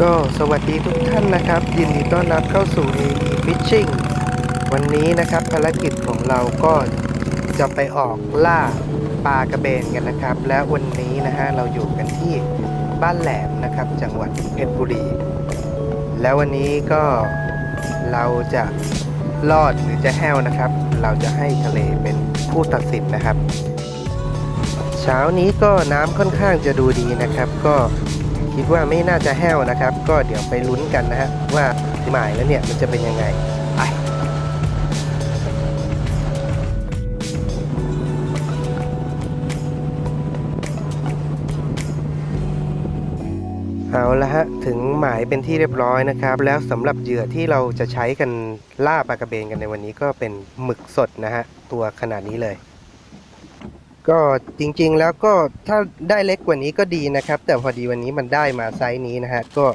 ก็สวัสดีทุกท่านนะครับ ยินดีต้อนรับเข้าสู่ AE Fishing วันนี้นะครับภารกิจของเราก็จะไปออกล่าปลากระเบนกันนะครับ และวันนี้นะฮะเราอยู่กันที่บ้านแหลมนะครับ จังหวัดเพชรบุรี แล้ววันนี้ก็เราจะรอดหรือจะแห้วนะครับ เราจะให้ทะเลเป็นผู้ตัดสินนะครับ เช้านี้ก็น้ำค่อนข้างจะดูดีนะครับ ก็ คิดว่าไม่น่าจะแห้วนะครับ ก็เดี๋ยวไปลุ้นกันนะฮะว่าหมายแล้วเนี่ยมันจะเป็นยังไงไปเอาละฮะถึงหมายเป็นที่เรียบร้อยนะครับ แล้วสำหรับเหยื่อที่เราจะใช้กันล่าปลากระเบนกันในวันนี้ก็เป็นหมึกสดนะฮะตัวขนาดนี้เลย ก็จริงๆแล้วก็ถ้าได้เล็กกว่านี้ก็ดีนะครับ แต่พอดีวันนี้มันได้มาไซส์นี้นะฮะ ก็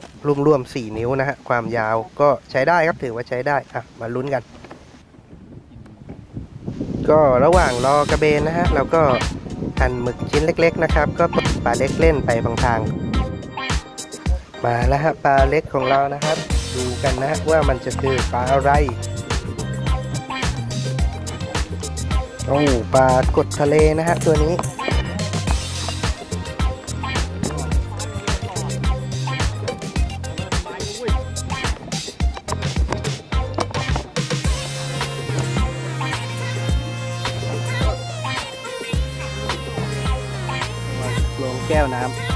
รวมๆ4นิ้วนะฮะ ความยาวก็ใช้ได้ครับถือว่าใช้ได้ อะ มาลุ้นกัน ก็ระหว่างรอกระเบนนะฮะ เราก็หั่นหมึกชิ้นเล็ก ๆ นะครับ ก็ตกปลาเล็กเล่นไปพางๆมาแล้วฮะปลาเล็กของเรานะครับ ดูกันนะว่ามันจะคือปลาอะไร โอ้ปลากดทะเลนะฮะตัวนี้ ลงแก้วน้ำ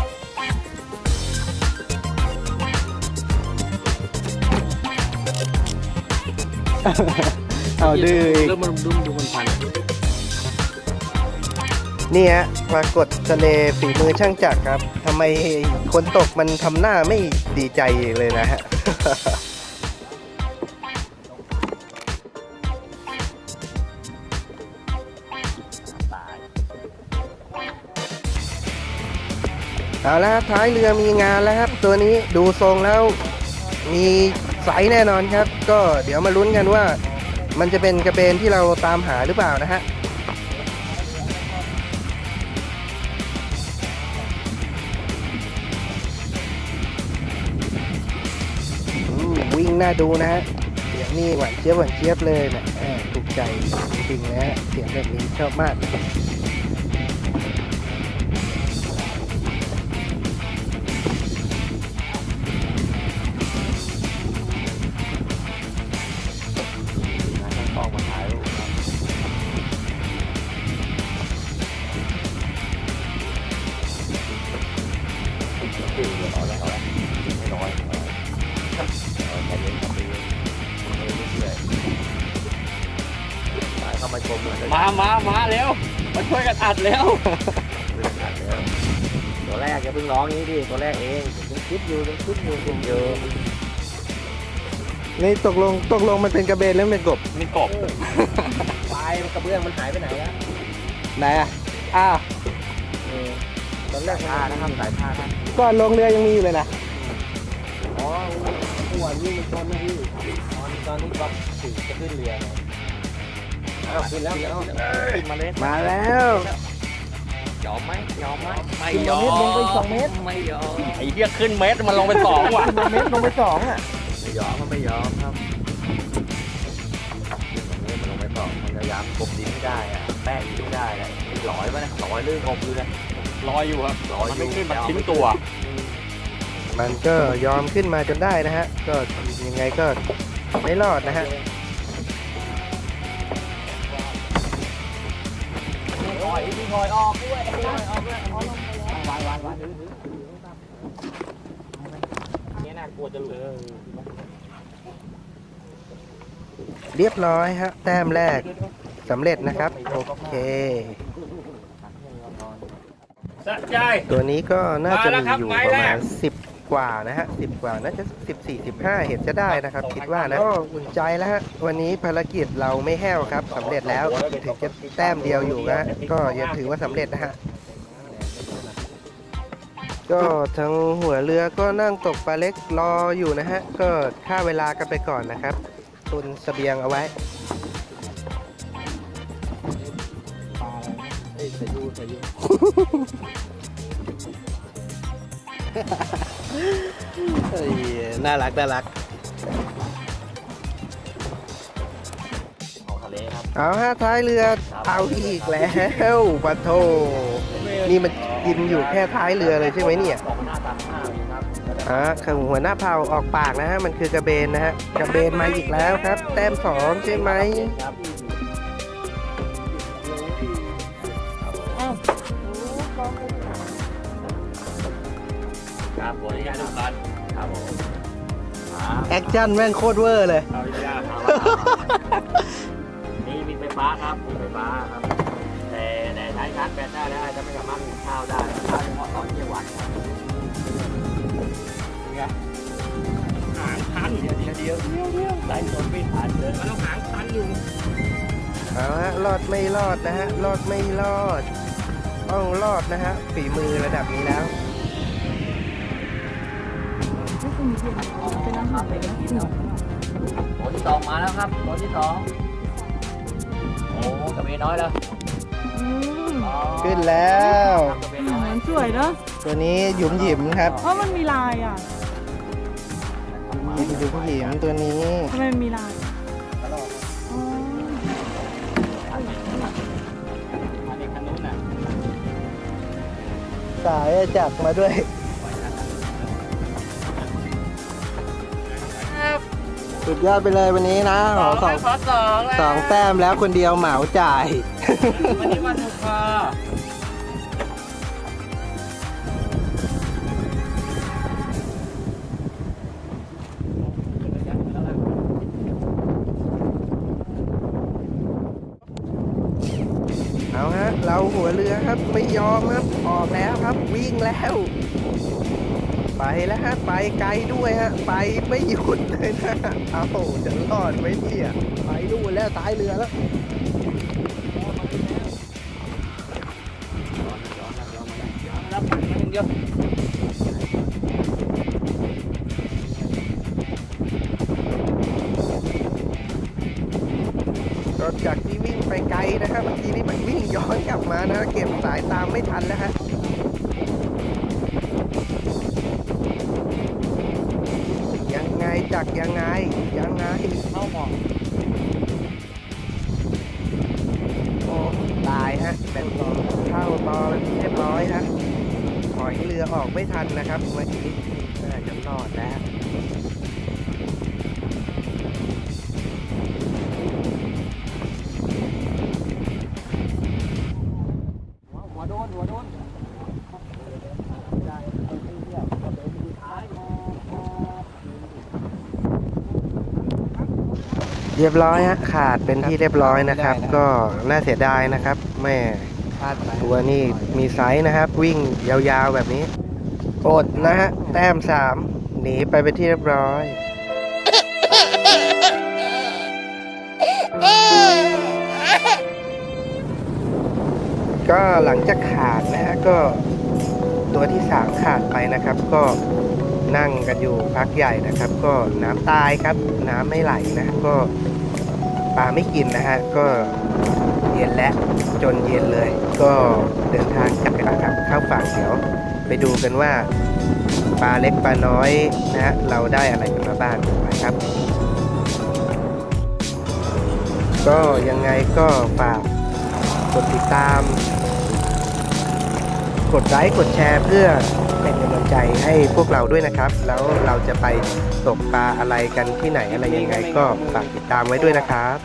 เอาดื้ออีกเริ่มมันดุ้มดูมันพัน นี่ฮะปรากฏทะเลฝีมือช่างจักรครับทำไมคนตกมันทำหน้าไม่ดีใจเลยนะฮะเอาละครับท้ายเรือมีงานแล้วครับ ตัวนี้ดูทรงแล้วมีไสแน่นอนครับ ก็เดี๋ยวมาลุ้นกันว่า มันจะเป็นกระเบนที่เราตามหาหรือเปล่านะฮะ น่าดูนะฮะเสียงนี่หวานเจี๊ยบหวานเจี๊ยบเลยนะอ่าถูกใจจริงๆนะฮะเสียงแบบนี้ชอบมาก สายเข้ามาชมหน่อยเลยมามามาเร็ว มาช่วยกันอัดเร็วเรื่องการแล้วตัวแรกอย่าเพิ่งร้องนี้ดิตัวแรกเองยังคิดอยู่ยังคิดอยู่คิดอยู่นี่ตกลงตกลงมันเป็นกระเบนหรือเป็นกบมีกบปลายกระเบื้องมันหายไปไหนแล้วไหนอะอ้าวเออตอนแรกผ้านะครับสายผ้านะก่อนลงเรือยังมีอยู่เลยนะอ๋อหัวนี่มันชนนะพี่ตอนตอนนี้ก็ถึงจะขึ้นเรือไงอ้าวขึ้นแล้วขึ้นแล้วขึ้นมาเลยมาแล้วยอมไหมยอมไหมไม่ขึ้นยมาอมเมตรลงไปสองเมตรไม่ยอมไอ้เหี้ยขึ้นเมตรมันลงไปสองว่ะขึ้นมาเมตรลงไปสองอะไม่ยอมมันไม่ยอมครับขึ้นมาเมตรมันลงไปสองมันพยายามกบดินไม่ได้อะแป้งดินไม่ได้อะลอยไปนะลอยลื่นกบอยู่นะลอยอยู่ครับลอยอยู่มันไม่ขึ้นมันทิ้งตัว มันก็ยอมขึ้นมาจนได้นะฮะ ก็ยังไงก็ไม่รอดนะฮะ ลอยพี่พลอยออกด้วยลอยออกด้วยเอาลงไปแล้ววางวางวางถือถือเนี่ยน่ากลัวจะเลยเรียบร้อยฮะแต้มแรกสำเร็จนะครับ โอเค สะใจ ตัวนี้ก็น่าจะมาแล้วมีครับอยู่ไม้ประแรมากณสิบ กว่านะฮะสิบกว่าน่าจะสิบสี่สิบห้าเห็นจะได้นะครับ คิดว่านะก็อุ่นใจแล้วฮะวันนี้ภารกิจเราไม่แห้วครับสำเร็จแล้วถึงจะแต้มเดียวอยู่นะก็ยังถือว่าสำเร็จนะฮะก็ทางหัวเรือก็นั่งตกปลาเล็กรออยู่นะฮะก็ค่าเวลากันไปก่อนนะครับ ตุนเสบียงเอาไว้ปลาอะไร เอ้ยสายูสายูเอ้ยน่ารักน่ารักของทะเลครับ เอาฮะท้ายเรือเอาอีกแล้วปะโทนี่มันกินอยู่แค่ท้ายเรือเลยใช่ไหมเนี่ยของหน้าตาข้าวนี่ครับ อ่าคือหัวหน้าเผาออกปากนะฮะ มันคือกระเบนนะฮะ กระเบนมาอีกแล้วครับ แต้มสองใช่ไหมครับครับ แอคชั่นแม่งโคตรเวอร์เลยขออนุญาตครับนี่มีไฟฟ้าครับ มีไฟฟ้าครับ แต่แต่ใช้ชาร์จแบตได้แล้วจะไม่สามารถหุงข้าวได้ข้าวเฉพาะตอนเที่ยงวันครับเนี่ยหางพันเดี๋ยวเดี๋ยวเดี๋ยวเดี๋ยวเดี๋ยวใส่สนไม่ทันเลยมันต้องหางพันอยู่เอาฮะรอดไม่รอดนะฮะ รอดไม่รอด ต้องรอดนะฮะ ฝีมือระดับนี้แล้ว ตัวที่สองมาแล้วครับตัวที่สองโอ้กระเบนน้อยแล้วอืมอ๋อขึ้นแล้ว ครับกระเบนน้อยมันสวยเนอะตัวนี้หยุมหยิมครับเพราะมันมีลายอะหยุมหยิมหยิมตัวนี้ ทำไมมันมีลายอ๋อมาเด็กคันนู้นน่ะสายจับมาด้วย สุดยอดไปเลยวันนี้นะขอสองขอสองแล้วสองแต้มแล้วคนเดียวเหมาจ่าย วันนี้วันถูกคอเอาฮะ เราหัวเรือครับ ไม่ยอมครับ ออกแล้วครับ วิ่งแล้ว ไปแล้วฮะ ไปไกลด้วยฮะ ไปไม่หยุดเลยนะเอาจะรอดไหมเนี่ยไปดูแล้วท้ายเรือแล้วรับผ่านมาเดียวก็จากที่วิ่งไปไกลนะครับเมื่อกี้นี่มันวิ่งย้อนกลับมานะ เก็บสายตามไม่ทันแล้วฮะ กยังไง ยังไงเข้าหมอกโอ้ตายฮะแบบเข้าตอเป็นที่เรียบร้อยฮะถอยเรือออกไม่ทันนะครับเมื่อกี้น่าจะรอดแล้ว เรียบร้อยฮะขาดเป็นที่เรียบร้อยนะครับ ก็น่าเสียดายนะครับ แม่ตัวนี่มีไซส์นะครับ วิ่งยาวๆแบบนี้ อดนะฮะแต้มสามหนีไปเป็นที่เรียบร้อยก็หลังจากขาดนะฮะก็ตัวที่สามขาดไปนะครับ ก็ นั่งกันอยู่พักใหญ่นะครับ ก็น้ำตายครับ น้ำไม่ไหลนะก็ปลาไม่กินนะฮะก็เย็นแล้วจนเย็นเลย ก็เดินทางกลับกันครับเข้าฝั่งเดี๋ยวไปดูกันว่าปลาเล็กปลาน้อยนะฮะเราได้อะไรกันมาบ้างไปครับก็ยังไงก็ฝากกดติดตาม กดไลค์กดแชร์เพื่อ เป็นกำลังใจให้พวกเราด้วยนะครับ แล้วเราจะไปตกปลาอะไรกันที่ไหนอะไรยังไง ก็ฝากติดตามไว้ด้วยนะครับ